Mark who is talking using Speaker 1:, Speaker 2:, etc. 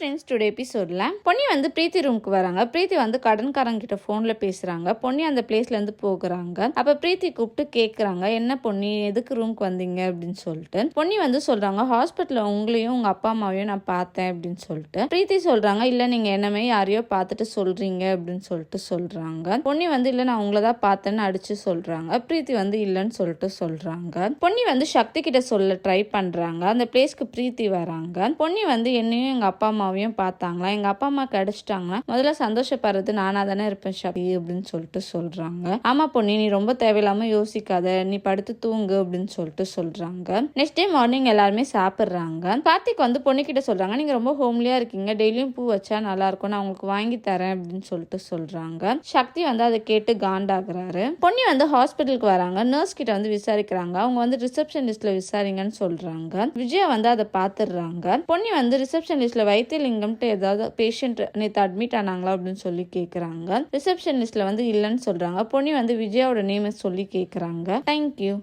Speaker 1: Friends today எபிசோடில் பொன்னி வந்து பிரீத்தி ரூமுக்கு வராங்க. பிரீத்தி வந்து கடன்காரங்க கிட்ட ஃபோனில் பேசுகிறாங்க பொன்னி அந்த பிளேஸ்லேருந்து போகிறாங்க. அப்போ பிரீத்தி கூப்பிட்டு கேட்குறாங்க என்ன பொன்னி எதுக்கு ரூமுக்கு வந்தீங்க? அப்படின்னு சொல்லிட்டு. பொன்னி வந்து சொல்கிறாங்க ஹாஸ்பிட்டலில் உங்களையும் உங்கள் அப்பா அம்மாவையும் நான் பார்த்தேன் அப்படின்னு சொல்லிட்டு. பிரீத்தி சொல்கிறாங்க இல்லை நீங்கள் என்னமே யாரையோ பார்த்துட்டு சொல்கிறீங்க அப்படின்னு சொல்லிட்டு சொல்கிறாங்க பொன்னி வந்து இல்லை நான் உங்களை தான் பார்த்தேன்னு அடித்து சொல்கிறாங்க பிரீத்தி வந்து இல்லைன்னு சொல்லிட்டு சொல்கிறாங்க பொன்னி வந்து சக்தி கிட்ட சொல்ல ட்ரை பண்ணுறாங்க அந்த பிளேஸ்க்கு பிரீத்தி வராங்க. பொன்னி வந்து என்னையும் எங்கள் அப்பா அம்மாவையும் பார்த்தாங்களா? எங்கள் அப்பா அம்மா கிடைச்சிட்டாங்கன்னா முதல்ல சந்தோஷப்படுறது நானாக தானே இருப்பேன் ஷபி அப்படின்னு சொல்லிட்டு சொல்கிறாங்க ஆமாம் பொன்னி நீ ரொம்ப தேவையில்லாமல் யோசிக்காத. நீ படுத்து தூங்கு அப்படின்னு சொல்லிட்டு சொல்கிறாங்க நெக்ஸ்ட் டே மார்னிங் எல்லாருமே சாப்பிட்றாங்க. கார்த்திக் வந்து பொண்ணுக்கிட்ட சொல்கிறாங்க நீங்கள் ரொம்ப ஹோம்லியாக இருக்கீங்க. டெய்லியும் பூ வச்சா நல்லா இருக்கும் நான் உங்களுக்கு வாங்கி தரேன் அப்படின்னு சொல்லிட்டு சொல்கிறாங்க சக்தி வந்து அதை கேட்டு காண்டாகிறாரு. பொன்னி வந்து ஹாஸ்பிட்டலுக்கு வராங்க. நர்ஸ் கிட்ட வந்து விசாரிக்கிறாங்க. அவங்க வந்து ரிசப்ஷனிஸ்ட்ல விசாரிங்கன்னு சொல்றாங்க. விஜயா வந்து அதை பார்த்துடுறாங்க. பொண்ணி வந்து ரிசப்ஷனிஸ்ட்ல வைத்தியலிங்கம்ட்டு ஏதாவது பேஷண்ட் நேற்று அட்மிட் ஆனாங்களா அப்படின்னு சொல்லி கேட்குறாங்க ரிசப்ஷனிஸ்ட்ல வந்து இல்லைன்னு சொல்றாங்க. பொன்னி வந்து விஜயாவோட நேமை சொல்லி கேட்குறாங்க தேங்க்யூ